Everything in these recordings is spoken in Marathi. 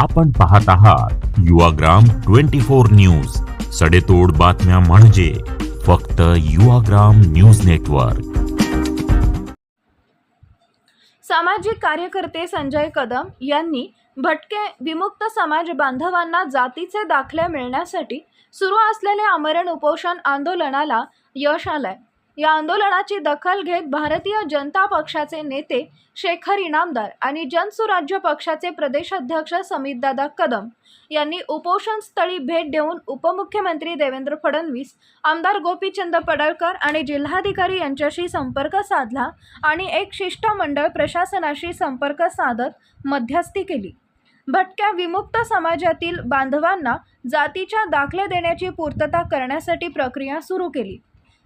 आपण पाहत आहात युवाग्राम ट्वेंटी फोर न्यूज. सडेतोड बातम्या म्हणजे फक्त युवाग्राम न्यूज नेटवर्क. सामाजिक कार्यकर्ते संजय कदम यांनी भटके विमुक्त समाज बांधवांना जातीचे दाखले मिळण्यासाठी सुरू असलेल्या आमरण उपोषण आंदोलनाला यश आलंय. या आंदोलनाची दखल घेत भारतीय जनता पक्षाचे नेते शेखर इनामदार आणि जनसुराज्य पक्षाचे प्रदेशाध्यक्ष समितदादा कदम यांनी उपोषण स्थळी भेट देऊन उपमुख्यमंत्री देवेंद्र फडणवीस आमदार गोपीचंद पडळकर आणि जिल्हाधिकारी यांच्याशी संपर्क साधला आणि एक शिष्टमंडळ प्रशासनाशी संपर्क साधत मध्यस्थी केली. भटक्या विमुक्त समाजातील बांधवांना जातीच्या दाखले देण्याची पूर्तता करण्यासाठी प्रक्रिया सुरू केली.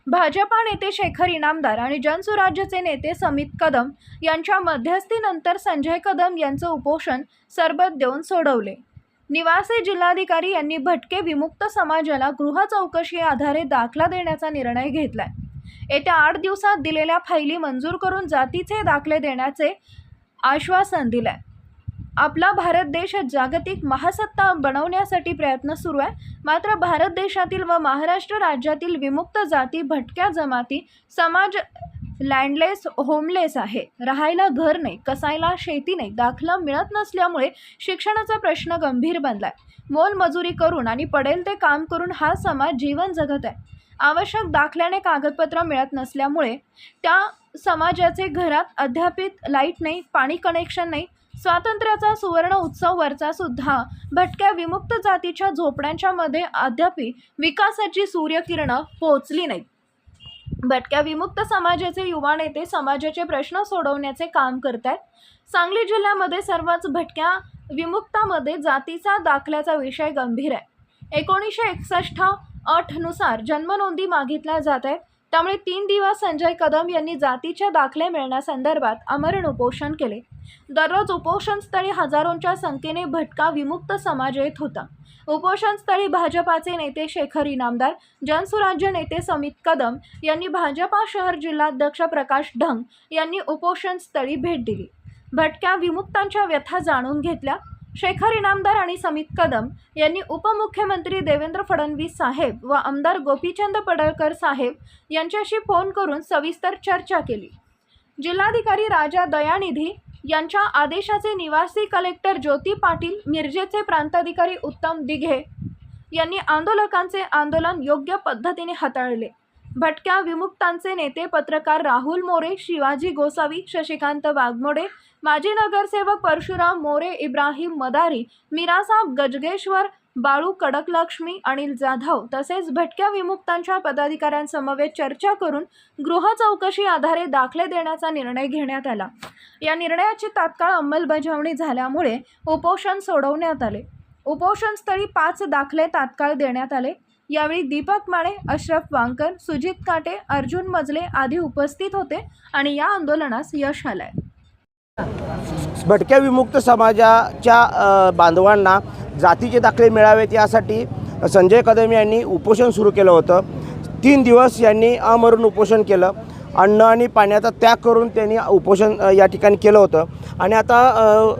भाजपा नेते शेखर इनामदार आणि जनसुराज्यचे नेते समित कदम यांच्या मध्यस्थीनंतर संजय कदम यांचं उपोषण सरबत देऊन सोडवले. निवासी जिल्हाधिकारी यांनी भटके विमुक्त समाजाला गृह चौकशी आधारे दाखला देण्याचा निर्णय घेतलाय. येत्या आठ दिवसात दिलेल्या फायली मंजूर करून जातीचे दाखले देण्याचे आश्वासन दिलंय. आपला भारत देश जागतिक महासत्ता बनवण्यासाठी प्रयत्न सुरू आहे. मात्र भारत देशातील व महाराष्ट्र राज्यातील विमुक्त जाती भटक्या जमाती समाज लँडलेस होमलेस आहे. राहायला घर नाही कसायला शेती नाही दाखला मिळत नसल्यामुळे शिक्षणाचा प्रश्न गंभीर बनलाय. मोलमजुरी करून आणि पडेल ते काम करून हा समाज जीवन जगत आहे. आवश्यक दाखल्याने कागदपत्र मिळत नसल्यामुळे त्या समाजाचे घरात अध्यापित लाइट नाही पाणी कनेक्शन नाही स्वातंत्र्याचा सुवर्ण उत्सव वरचा सुद्धा भटक्या विमुक्त जातीच्या झोपड्यांच्या मध्ये अद्यापि विकासाची सूर्यकिरणं पोहोचली नाहीत. भटक्या विमुक्त समाजाचे युवा नेते समाजाचे प्रश्न सोडवण्याचे काम करत आहेत सांगली जिल्ह्यामध्ये सर्वच भटक्या विमुक्तामध्ये जातीचा दाखल्याचा विषय गंभीर आहे. एकोणीसशे एकसष्ट अठनुसार जन्मनोंदी मागितल्या जात आहेत. त्यामुळे तीन दिवस संजय कदम यांनी जातीचे दाखले मिळण्यासंदर्भात आमरण उपोषण केले. दररोज उपोषणस्थळी हजारोंच्या संख्येने भटका विमुक्त समाज येत होता. उपोषणस्थळी भाजपाचे नेते शेखर इनामदार जनसुराज्य नेते समित कदम यांनी भाजपा शहर जिल्हाध्यक्ष प्रकाश ढंग यांनी उपोषणस्थळी भेट दिली. भटक्या विमुक्तांच्या व्यथा जाणून घेतल्या. शेखर इनामदार आणि समित कदम यांनी उपमुख्यमंत्री देवेंद्र फडणवीस साहेब व आमदार गोपीचंद पडळकर साहेब यांच्याशी फोन करून सविस्तर चर्चा केली. जिल्हाधिकारी राजा दयानिधी यांच्या आदेशाचे निवासी कलेक्टर ज्योती पाटील मिरजेचे प्रांताधिकारी उत्तम दिघे यांनी आंदोलकांचे आंदोलन योग्य पद्धतीने हाताळले. भटक्या विमुक्तांचे नेते पत्रकार राहुल मोरे शिवाजी गोसावी शशिकांत वाघमोडे माजी नगरसेवक परशुराम मोरे इब्राहिम मदारी मिरासाब गजगेश्वर बाळू कडकलक्ष्मी अनिल जाधव तसेच भटक्या विमुक्तांच्या पदाधिकाऱ्यांसमवेत चर्चा करून गृह चौकशी आधारे दाखले देण्याचा निर्णय घेण्यात आला. या निर्णयाची तात्काळ अंमलबजावणी झाल्यामुळे उपोषण सोडवण्यात आले. उपोषणस्थळी पाच दाखले तात्काळ देण्यात आले. यावेळी दीपक माळे अशरफ वांकर सुजित काटे अर्जुन मजले आदी उपस्थित होते आणि या आंदोलनास यश आलंय. भटक्या विमुक्त समाजाच्या बांधवांना जातीचे दाखले मिळावेत यासाठी संजय कदम यांनी उपोषण सुरू केलं होतं. तीन दिवस यांनी अमरून उपोषण केलं. अन्न आणि पाण्याचा त्याग करून त्यांनी उपोषण या ठिकाणी केलं होतं. आणि आता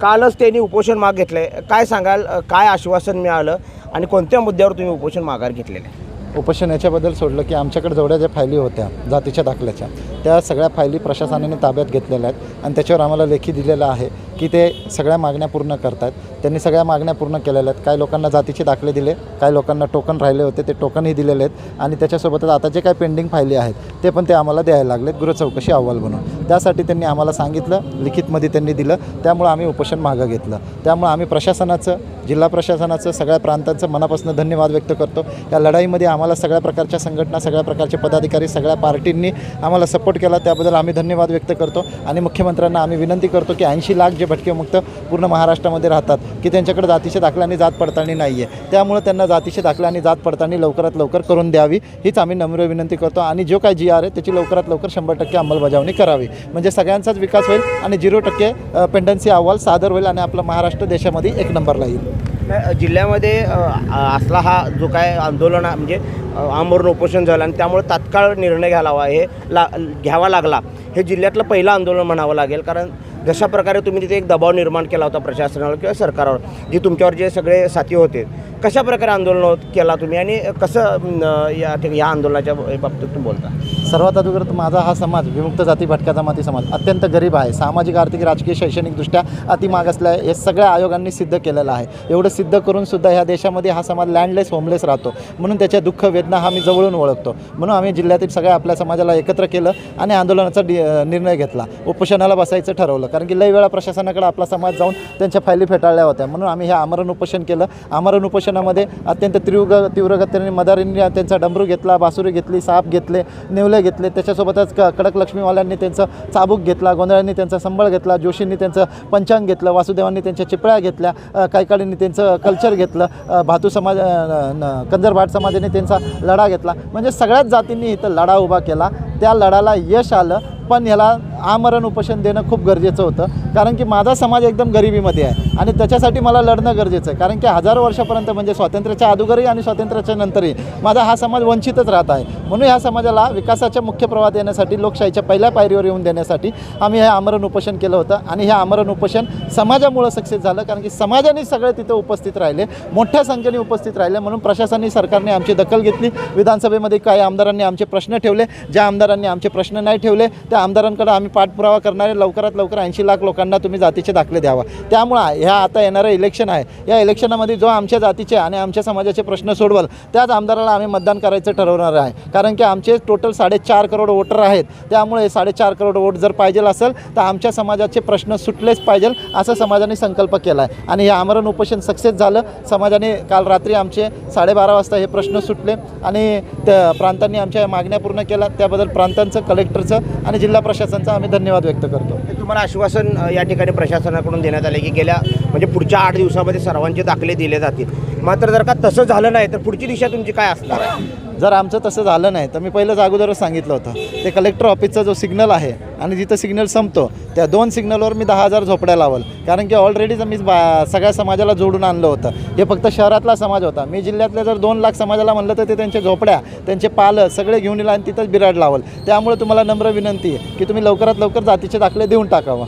कालच त्यांनी उपोषण माग घेतलं आहे काय सांगाल? काय आश्वासन मिळालं? आणि कोणत्या मुद्द्यावर तुम्ही उपोषण माघार घेतलेलं? आहे उपोषण याच्याबद्दल सोडलं की आमच्याकडे जेवढ्या ज्या फायली होत्या जातीच्या दाखल्याच्या त्या सगळ्या फायली प्रशासनाने ताब्यात घेतलेल्या आहेत आणि त्याच्यावर आम्हाला लेखी दिलेलं आहे. की ते सगळ्या मागण्या पूर्ण करतात त्यांनी सगळ्या मागण्या पूर्ण केलेल्या आहेत. काही लोकांना जातीचे दाखले दिले काही लोकांना टोकन राहिले होते ते टोकनही दिलेले आहेत. आणि त्याच्यासोबतच आता जे काही पेंडिंग फायली आहेत ते पण ते आम्हाला द्यायला लागलेत. गृह चौकशी अहवाल बनवून त्यासाठी त्यांनी आम्हाला सांगितलं लिखितमध्ये त्यांनी दिलं. त्यामुळं आम्ही उपोषण मागं घेतलं. त्यामुळं आम्ही प्रशासनाचं जिल्हा प्रशासनाचं सगळ्या प्रांतांचं मनापासून धन्यवाद व्यक्त करतो. या लढाईमध्ये आम्हाला सगळ्या प्रकारच्या संघटना सगळ्या प्रकारचे पदाधिकारी सगळ्या पार्टींनी आम्हाला सपोर्ट केला. त्याबद्दल आम्ही धन्यवाद व्यक्त करतो. आणि मुख्यमंत्र्यांना आम्ही विनंती करतो की ऐंशी लाख जे भटकेमुक्त पूर्ण महाराष्ट्रामध्ये राहतात की त्यांच्याकडे जातीचे दाखले आणि जात पडताळणी नाही आहे त्यामुळे त्यांना जातीचे दाखले आणि जात पडताळणी लवकरात लवकर करून द्यावी हीच आम्ही नम्र विनंती करतो. आणि जो काय जी आर आहे त्याची लवकरात लवकर शंभर टक्के अंमलबजावणी करावी. म्हणजे सगळ्यांचाच विकास होईल आणि झिरो टक्के पेंडन्सी अहवाल सादर होईल आणि आपला महाराष्ट्र देशामध्ये एक नंबरला येईल. जिल्ह्यामध्ये असला हा जो काय आंदोलन आहे, म्हणजे अ, उपोषण झालं आणि त्यामुळे तात्काळ निर्णय घ्यावा हे ला घ्यावा लागला. हे जिल्ह्यातलं पहिलं आंदोलन म्हणावं लागेल कारण जशा प्रकारे तुम्ही तिथे एक दबाव निर्माण केला होता प्रशासनावर किंवा सरकारवर जे तुमच्यावर जे सगळे साथी होते कशा प्रकारे आंदोलन केला तुम्ही आणि कसं या या आंदोलनाच्या बाबतीत तुम्ही बोलता? सर्वात अगोदर माझा हा समाज विमुक्त जाती भटक्या जमाती समाज अत्यंत गरीब आहे. सामाजिक आर्थिक राजकीय शैक्षणिकदृष्ट्या अतिमागासला आहे. हे सगळ्या आयोगांनी सिद्ध केलेलं आहे. एवढं सिद्ध करून सुद्धा ह्या देशामध्ये हा समाज लँडलेस होमलेस राहतो. म्हणून त्याच्या दुःख वेदना हा मी जवळून ओळखतो. म्हणून आम्ही जिल्ह्यातील सगळ्या आपल्या समाजाला एकत्र केलं आणि आंदोलनाचा डि निर्णय घेतला. उपोषणाला बसायचं ठरवलं. कारण की लई वेळा प्रशासनाकडे आपला समाज जाऊन त्यांच्या फायली फेटाळल्या होत्या. म्हणून आम्ही हे आमरण उपोषण केलं. आमरण उपोषणामध्ये अत्यंत तीव्र तीव्रगतीने मदारींनी त्यांचा डमरू घेतला बासुरी घेतली साप घेतले नेवले घेतले. त्याच्यासोबतच क कडक लक्ष्मीवाल्यांनी त्यांचं चाबूक घेतला गोंधळांनी त्यांचा संबळ घेतला जोशींनी त्यांचं पंचांग घेतलं वासुदेवांनी त्यांच्या चिपळ्या घेतल्या अ, कायकाळींनी त्यांचं कल्चर घेतलं भातू समाज कंजरभाट न- कंजर भाट समाजाने त्यांचा लढा घेतला. म्हणजे सगळ्याच जातींनी इथं लढा उभा केला. त्या लढाला यश आलं पण ह्याला आमरण उपोषण देणं खूप गरजेचं होतं. कारण की माझा समाज एकदम गरिबीमध्ये आहे आणि त्याच्यासाठी मला लढणं गरजेचं आहे. कारण की हजारो वर्षापर्यंत म्हणजे स्वातंत्र्याच्या अगोदरही आणि स्वातंत्र्याच्या नंतरही माझा हा समाज वंचितच राहत आहे. म्हणून ह्या समाजाला विकासाच्या मुख्य प्रवाहात येण्यासाठी लोकशाहीच्या पहिल्या पायरीवर येऊन देण्यासाठी आम्ही हे आमरण उपोषण केलं होतं आणि हे आमरण उपोषण समाजामुळं सक्सेस झालं. कारण की समाजाने सगळे तिथं उपस्थित राहिले मोठ्या संख्येने उपस्थित राहिले. म्हणून प्रशासनाने सरकारने आमची दखल घेतली. विधानसभेमध्ये काही आमदारांनी आमचे प्रश्न ठेवले. ज्या आमदारांनी आमचे प्रश्न नाही ठेवले त्या आमदारांकडे आम्ही पाठपुरावा करणारे लवकरात लवकर ऐंशी लाख लोकांना तुम्ही जातीचे दाखले द्यावा. त्यामुळं ह्या आता येणारं इलेक्शन आहे. या इलेक्शनामध्ये जो आमच्या जातीचे आणि आमच्या समाजाचे प्रश्न सोडवल त्याच आमदाराला आम्ही मतदान करायचं ठरवणार आहे. कारण की आमचे टोटल साडेचार करोड वोटर आहेत. त्यामुळे साडेचार करोड वोट जर पाहिजे असेल तर आमच्या समाजाचे प्रश्न सुटलेच पाहिजे असं समाजाने संकल्प केला आहे आणि हे आमरण उपोषण सक्सेस झालं. समाजाने काल रात्री आमचे साडेबारा वाजता हे प्रश्न सुटले. आणि त्या प्रांतांनी आमच्या मागण्या पूर्ण केल्या. त्याबद्दल प्रांतांचं कलेक्टरचं आणि जिल्हा प्रशासनचं आम्ही धन्यवाद व्यक्त करतो. तुम्हाला आश्वासन या ठिकाणी प्रशासनाकडून देण्यात आले की गेल्या म्हणजे पुढच्या आठ दिवसामध्ये सर्वांचे दाखले दिले जातील. मात्र जर का तसं झालं नाही तर पुढची दिशा तुमची काय असणार आहे? जर आमचं तसं झालं नाही तर मी पहिलंच अगोदरच सांगितलं होतं. ते कलेक्टर ऑफिसचा जो सिग्नल आहे आणि जिथं सिग्नल संपतो त्या दोन सिग्नलवर मी दहा हजार झोपड्या लावल. कारण की ऑलरेडीच मी बा सगळ्या समाजाला जोडून आणलं होतं. हे फक्त शहरातला समाज होता. मी जिल्ह्यातल्या जर दोन लाख समाजाला म्हणलं तर ते त्यांच्या झोपड्या त्यांचे पालं सगळे घेऊन येईल आणि तिथंच बिराड लावल. त्यामुळे तुम्हाला नम्र विनंती आहे की तुम्ही लवकरात लवकर जातीचे दाखले देऊन टाकावं.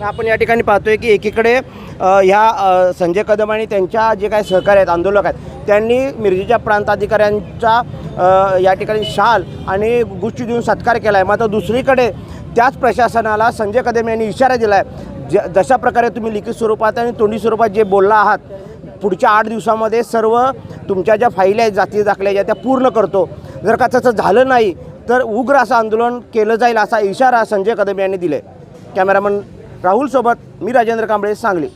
आपण या ठिकाणी पाहतोय की एकीकडे ह्या संजय कदम आणि त्यांच्या जे काही सहकार्य आहेत आंदोलक आहेत त्यांनी मिरजेच्या प्रांताधिकाऱ्यांचा या ठिकाणी शाल आणि गोष्टी देऊन सत्कार केला आहे मात्र दुसरीकडे त्याच प्रशासनाला संजय कदम यांनी इशारा दिला आहे ज जशा प्रकारे तुम्ही लिखित स्वरूपात आणि तोंडी स्वरूपात जे बोलला आहात पुढच्या आठ दिवसामध्ये सर्व तुमच्या ज्या फाईली आहेत जाती दाखल्याच्या त्या पूर्ण करतो. जर का तसं झालं नाही तर उग्र असं आंदोलन केलं जाईल असा इशारा संजय कदम यांनी दिले कॅमेरामन राहुलसोबत मी राजेंद्र कांबळे सांगली.